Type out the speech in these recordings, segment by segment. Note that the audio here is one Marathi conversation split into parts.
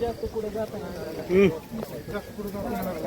जास्त पुढे जात इथं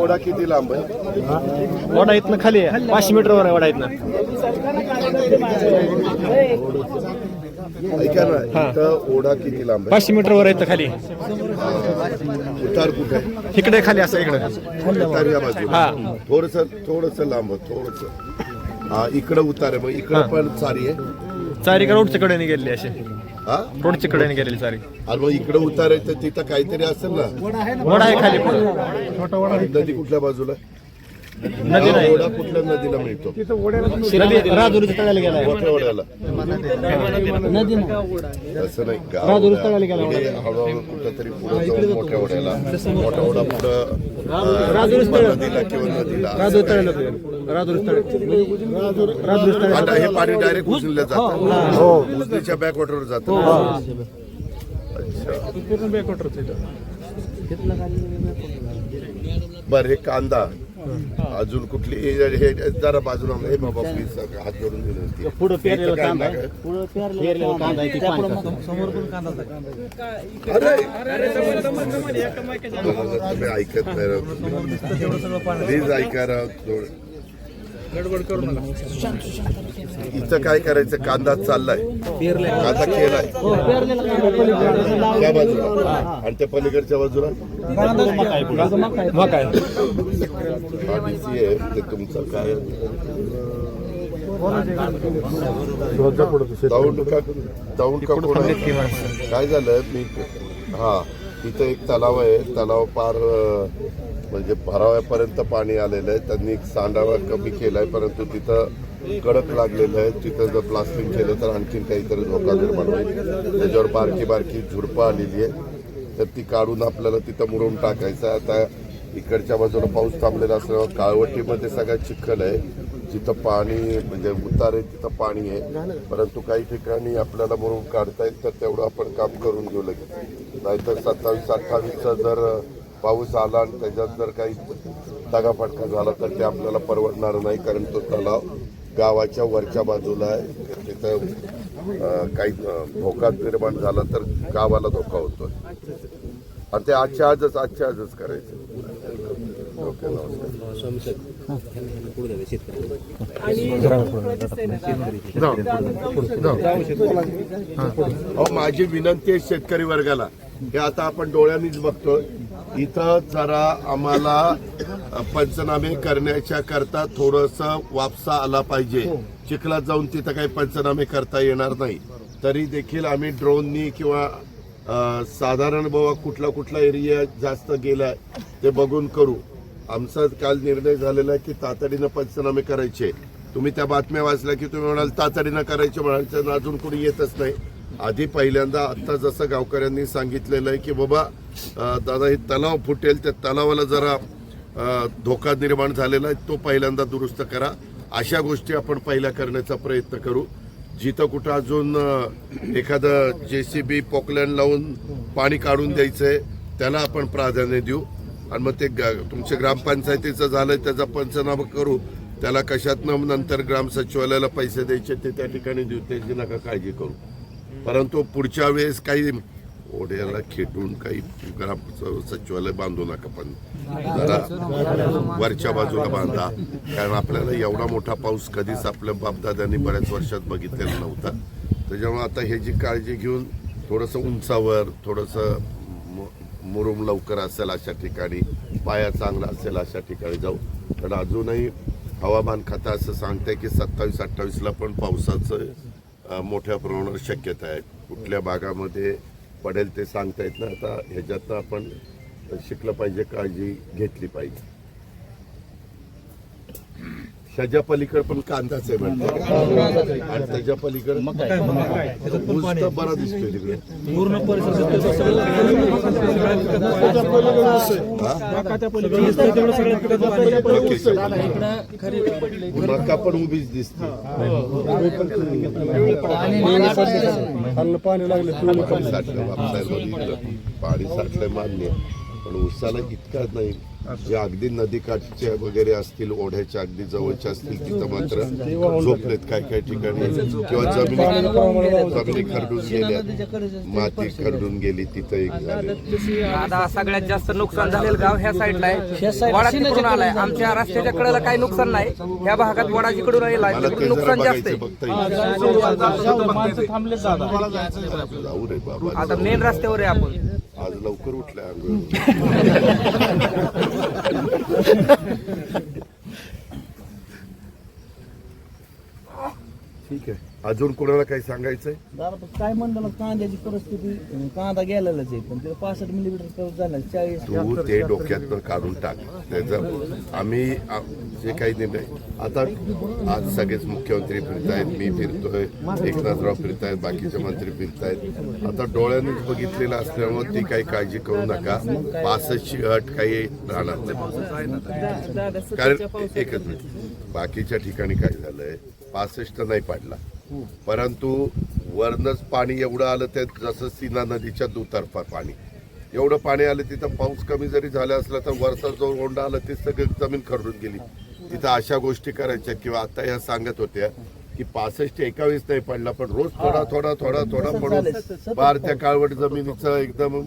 ओढा किती लांब आहे वडा इथनं खाली आहे. पाचशे मीटरवर आहे वडा इथनं. ऐका ना इथं ओढा किती लांब आहे पाचशे मीटरवर आहे इथं खाली. उतार कुठे आहे इकडे खाली असं इकडे. उतार या बाजूला. थोडस थोडस लांब थोडस. हा इकडं उतार आहे मग इकडं पण सारी आहे. चारीकडे रोडच्या कडेने गेलेली अशी. हा? रोडच्या कडेने गेलेली सारी. आणि मग इकडं उतार आहे तर तिथं काहीतरी असेल ना. वडा आहे खाली नदी कुठल्या बाजूला? नदी नाही. ओढा कुठल्या नदीला मिळतो? नदी राजुरीच्या तळ्याला गेलाय. मोठ्या ओढ्याला. नदी नाही. गेला गाव पुढे हळूहळू कुठंतरी पुढे जाऊन मोठ्या ओढ्याला. मोठा ओढा पुढं तळ. नदीला किंवा नदीला. राजूर तळ्याला राजूर तळ राजूर तळ आता हे पाणी डायरेक्ट उचललं जातं. उजनीच्या बॅकवॉटरवर जातं. बर हे कांदा. अजून कुठली हे हे जरा बाजूला हे बाबा प्लीज हात जोडून विनंती पुढे पेरलेला कांदा आहे. पेरलेला कांदा आहे, समोर पण कांदा तुम्ही ऐकत नाही. प्लीज ऐका राव थोडं. इथं काय करायचं? कांदा चाललाय. कांदा केलाय. त्या बाजूला. आणि त्या पलीकडच्या बाजूला? ते तुमचं काय? कोण काय झालं? मी हा तिथं एक तलाव आहे. तलाव पार म्हणजे भराव्यापर्यंत पाणी आलेलं आहे. त्यांनी सांडावा कमी केलाय परंतु तिथं कडक लागलेलं आहे. तिथं जर प्लास्टिंग केलं तर आणखीन काहीतरी धोका निर्माण होईल. त्याच्यावर बारकी बारकी झुडपं आलेली आहे तर ती काढून आपल्याला तिथं मुरून टाकायचं आहे. आता इकडच्या बाजूला पाऊस थांबलेला असल्यावर काळवटीमध्ये सगळ्यात चिखल आहे. जिथं पाणी म्हणजे उतार आहे तिथं पाणी आहे. परंतु काही ठिकाणी आपल्याला मुरून काढता येईल तर तेवढं आपण काम करून घेऊ लगेच. नाहीतर सत्तावीस अठ्ठावीसचा जर पाऊस आला आणि त्याच्यात जर काही दगाफटका झाला तर ते आपल्याला परवडणार नाही कारण तो तलाव गावाच्या वरच्या बाजूला आहे. तिथं काही धोका निर्माण झाला तर गावाला धोका होतो आणि ते आजच्या आजच आजच्या आजच करायचं. ओके नमस्कार. अहो माझी विनंती आहे शेतकरी वर्गाला. हे आता आपण डोळ्यांनीच बघतोय. इथं जरा आम्हाला पंचनामे करण्याच्या करता थोडस वापसा आला पाहिजे. चिखलात जाऊन तिथं काही पंचनामे करता येणार नाही. तरी देखील आम्ही ड्रोननी किंवा साधारण बाबा कुठला कुठला एरिया जास्त गेलाय ते बघून करू. आमचा काल निर्णय झालेला आहे की तातडीनं पंचनामे करायचे. तुम्ही त्या बातम्या वाचल्या की तुम्ही म्हणाल तातडीनं करायचे म्हणाल तर अजून कोणी येतच नाही. आधी पहिल्यांदा आता जसं गावकऱ्यांनी सांगितलेलं आहे की बाबा दादा हे तलाव फुटेल त्या तलावाला जरा धोका निर्माण झालेला आहे तो पहिल्यांदा दुरुस्त करा. अशा गोष्टी आपण पहिल्या करण्याचा प्रयत्न करू. जिथं कुठं अजून एखादं जे सी बी पोकलँड लावून पाणी काढून द्यायचं आहे त्याला आपण प्राधान्य देऊ. आणि मग ते तुमच्या ग्रामपंचायतीचं झालं त्याचा पंचनामा करू. त्याला कशातनं नंतर ग्राम सचिवालयाला पैसे द्यायचे ते त्या ठिकाणी देऊ त्याची नका काळजी करू. परंतु पुढच्या वेळेस काही ओढ्याला खेटून काही ग्राम सचिवालय बांधू नका पण जरा वरच्या बाजूला बांधा. कारण आपल्याला एवढा मोठा पाऊस कधीच आपल्या बापदाद्यांनी बऱ्याच वर्षात बघितलेला नव्हता. त्याच्यामुळे आता हे जी काळजी घेऊन थोडंसं उंचावर थोडंसं मु- मुरुम लवकर असेल अशा ठिकाणी पाया चांगला असेल अशा ठिकाणी जाऊ. कारण अजूनही हवामान खातं असं सांगतंय की सत्तावीस अठ्ठावीसला पण पावसाचं मोठ्या प्रमाणावर शक्यता आहे. कुठल्या भागामध्ये पडेल ते सांगता येत नाही. आता ह्याच्यात आपण शिकलं पाहिजे काळजी घेतली पाहिजे. त्याच्या पलीकडे पण कांदाच आहे म्हणते आणि त्याच्या पलीकडे ऊस तर बरा दिसतोय तिकडे. पूर्ण परिसर मका पण उभीच दिसते. पाणी लागले पाणी साठलं मान्य पण उसाला इतका नाही. जे अगदी नदीकाठच्या वगैरे असतील ओढ्याच्या अगदी जवळच्या असतील तिथं मात्र झोपलेत काय काय ठिकाणी. किंवा जमिनी जमिनी खरडून गेल्या माती खरडून गेली तिथं एक झाले आता सगळ्यात जास्त नुकसान झालेलं गाव ह्या साईडला आहे. वडा तिकडून आलाय. आमच्या रस्त्याच्या कडेला काही नुकसान नाही. ह्या भागात वडा जिकडून आलेला नुकसान जास्त आहे. बघता येईल. जाऊ रे बाबा. आता मेन रस्त्यावर आहे आपण. आज लवकर उठलाय अंग ठीक आहे अजून कोणाला काही सांगायचंय? दादा पण काय म्हणलं कांद्याची परिस्थिती कांदा गेलेलाच आहे पण ते पासष्ट मिलीमीटर पाऊस झाला चाळीस तू ते डोक्यातनं काढून टाक. त्याचं आम्ही आ- जे काही निर्णय आता आज सगळेच मुख्यमंत्री फिरतायत मी फिरतोय एकनाथराव फिरतायत बाकीचे मंत्री फिरतायत. आता डोळ्यांनीच बघितलेलं असल्यामुळे ती काही काळजी करू नका. पासष्टची अट काही राहणार नाही. कारण एकच मिनिट. बाकीच्या ठिकाणी काय झालंय? पासष्ट नाही पाडला. परंतु वरनच पाणी एवढं आलं ते जसं सीना नदीच्या दुतर्फा पाणी. एवढं पाणी आलं तिथं पाऊस कमी जरी झाला असला तर वरचा जो ओंडा आला ते सगळं जमीन खरडून गेली. तिथं अशा गोष्टी करायच्या किंवा आता ह्या सांगत होत्या की पासष्ट एकावीस नाही पडला पण रोज थोडा थोडा थोडा थोडा पडून पार त्या काळवट जमिनीचं एकदम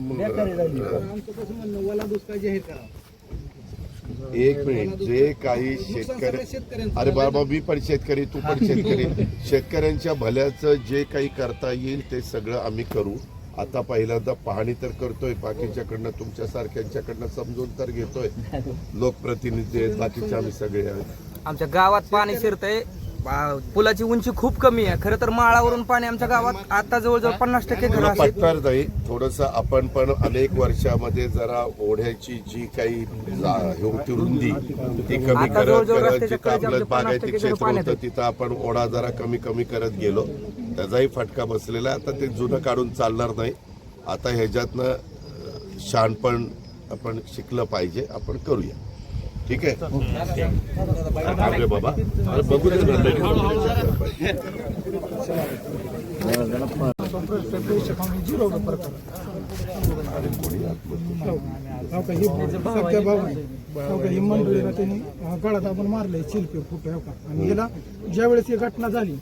एक मिनिट जे काही शेतकरी अरे बाबा मी पण शेतकरी तू पण शेतकरी. शेतकऱ्यांच्या भल्याचं जे काही करता येईल ते सगळं आम्ही करू. आता पहिल्यांदा पाहणी तर करतोय बाकीच्याकडनं तुमच्या सारख्यांच्याकडनं समजून तर घेतोय. लोकप्रतिनिधी आहेत बाकीचे आम्ही सगळे आहेत. आमच्या गावात पाणी शिरतंय. पुलाची उंची खूप कमी आहे. खरं तर माळावरून पाणी आमच्या गावात आता जवळजवळ पन्नास टक्के घर तुला पटणार नाही थोडस आपण पण अनेक वर्षामध्ये जरा ओढ्याची जी काही होती रुंदी ती कमी करत जिथं आपलं बागायती क्षेत्र होतं तिथं आपण ओढा जरा कमी कमी करत गेलो. त्याचाही फटका बसलेला आता ते जुनं काढून चालणार नाही. आता ह्याच्यातनं अं, शहाणपण आपण शिकलं पाहिजे. आपण करूया. ठीक आहे. थांब रे बाबा. अरे बघू दे. अरे मंडळीला त्यांनी अं, गळात आपण मारलंय शिल्पी फुटे हो का? आणि याला ज्या वेळेस ही घटना झाली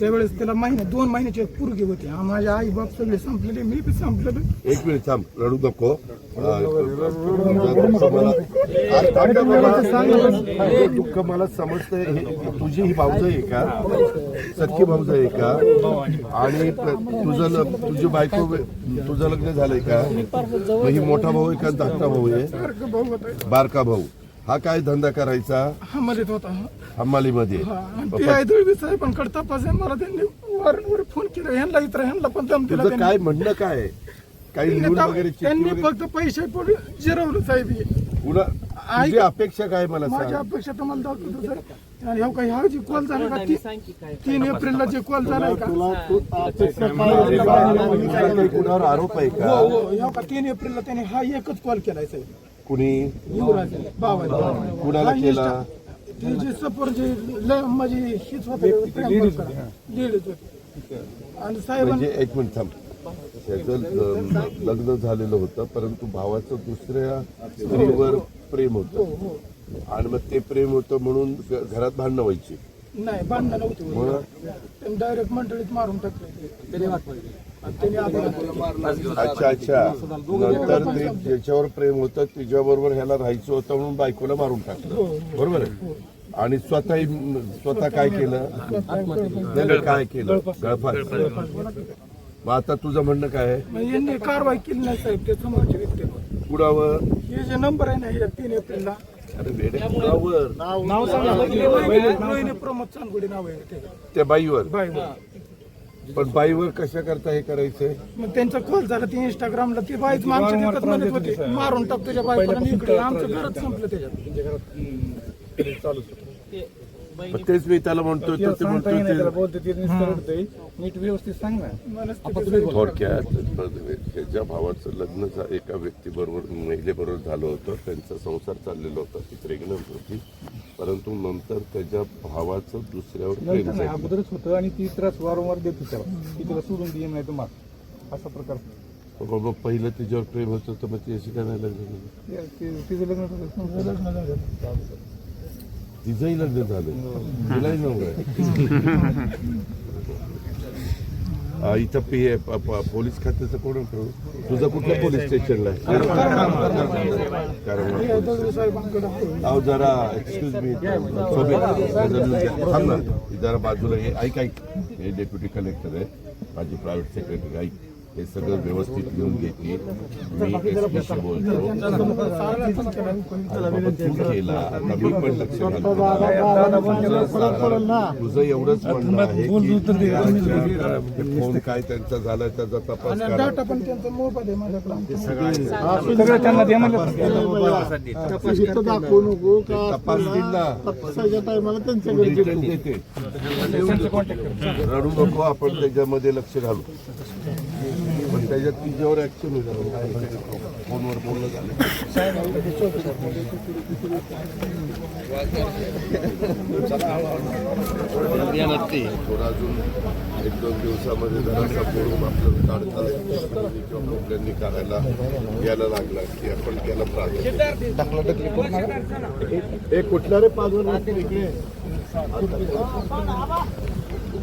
त्यावेळेस त्याला महिने दोन महिन्याची एक पोरगी होती. आ, माझे आई बाप सगळे संपलेले मी बी संपलेलो. एक मिनिट थांब रडू नको. दुःख मला समजतंय हे- तुझी ही भाऊज आहे का? सख्खी भाऊज आहे का? आणि तुझं तुझी बायको तुझं लग्न झालंय का? ही मोठा भाऊ आहे का धाकटा भाऊ आहे? बारका भाऊ. हा काय धंदा करायचा? हा मध्येत होता. हा. हमालीमध्ये? हा, आणि ते साहेबांकडे तपास आहे मला त्यांनी वारंवार फोन केला. ह्यांना इतर ह्यांना पण दम दिला तुझं त्यांनी. काय म्हणणं काय? आहे? काही त्यांनी वगैरे चिठ्ठी त्यांनी वगैरे फक्त पैसे पडून जिरवलं साहेब. हे. ऐक- तुझी अपेक्षा काय मला माझ्या सांग? अपेक्षा तुम्हाला दाखवतो सर आणि हो काही हा जी कॉल झाला का? ती- तीन एप्रिलला जे कॉल झालाय का? कुणावर आरोप आहे का? हो हो. हो का? तीन एप्रिलला त्याने हा एकच कॉल केलाय साहेब. कुणी कुणाला केला? ती जी सपोर जी ल- माझी हीच होते. आणि साहेबांनी म्हणजे एक मिनिट थांब. त्याचं लग्न झालेलं होतं परंतु भावाचं दुसऱ्या स्त्रीवर प्रेम होतं. आणि मग ते प्रेम होतं म्हणून घरात भांडणं व्हायची. नाही भांडणं नव्हती डायरेक्ट मंडळीत मारून टाकले. अच्छा अच्छा नंतर ते ज्याच्यावर प्रेम होतं तिच्याबरोबर ह्याला राहायचं होतं म्हणून बायकोला मारून टाकलं बरोबर आहे आणि स्वतःही स्वतः काय केलं नाही, काय केलं गळफास मग आता तुझं म्हणणं काय आहे यांनी कारवाई केली नाही साहेब ते समोरचे व्यक्ती कुणावर हे जे नंबर आहे ना हे तीन एप्रिलला नाव सांगा प्रमोद चांदगुडी नाव आहे ते त्या बाईवर बाय पण बाईवर कशा करता हे करायचंय मग त्यांचा कॉल झाला ती इंस्टाग्रामला ती बाईच मग आमच्या तिथंच म्हणत होती. मारून टाक तुझ्या बायकोला आणि इकडे आमचं घरच संपलं त्याच्यात. मग तेच मी त्याला म्हणतोय तर ते सांगता येणार त्याला म्हणतोय बोलतो ते नुसतं रडतंय. नीट व्यवस्थित सांग ना. ते थोडक्यात त्याच्या भावाचं लग्न झा- एका व्यक्तीबरोबर महिलेबरोबर झालं होतं. त्यांचा संसार चाललेला होता. ती प्रेग्नंट होती. परंतु नंतर त्याच्या भावाचं दुसऱ्यावर प्रेम नंतर नाही, झालं. अगोदरच होतं आणि ती त्रास वारंवार देत होती त्याला. ती तुला सोडून देईन नाही मार असा प्रकार. बाबा पहिलं तिच्यावर प्रेम होतं तर मग ती अशी काय नाही लग्न झालं? ते- ते- तिचं लग्न झालं. तिचंही लग्न झालं तिलाही आ, इथं पी प- पोलीस खात्याचं कोण तुझं कुठल्या पोलीस स्टेशनला आहे? जरा एक्सक्यूज मी थांब ना. जरा बाजूला हे ऐक ऐक. हे डेप्युटी कलेक्टर आहे. माझी प्रायव्हेट सेक्रेटरी ऐक. हे सगळं व्यवस्थित लिहून घेतली. मी एसपीशी बोलतो. बाबा तू केला. आता मी पण लक्ष घालतो. तुझं एवढंच म्हणणं आहे की फोन काय त्यांचा झाला त्याचा तपास तपास दिल. रडू नको आपण त्याच्यामध्ये लक्ष घालू. त्याच्यात तिच्यावर ऍक्शन होईल फोनवर बोलणं झालं. थोडा अजून एक दोन दिवसामध्ये जरासा बोलून आपलं काढता प्रॉब्लेमनी करायला यायला लागला की आपण त्याला प्राधान्य हे कुठल्या रे पाच इकडे.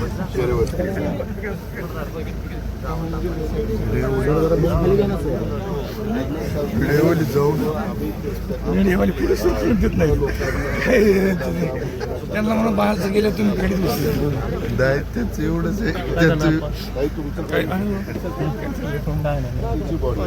म्हणताय तुम्ही हा? शेरेवस्ती. त्यांना म्हणून बाहेरचं गेलं तुम्ही गाडीत बसले काही तुमचं काही- तुझी body.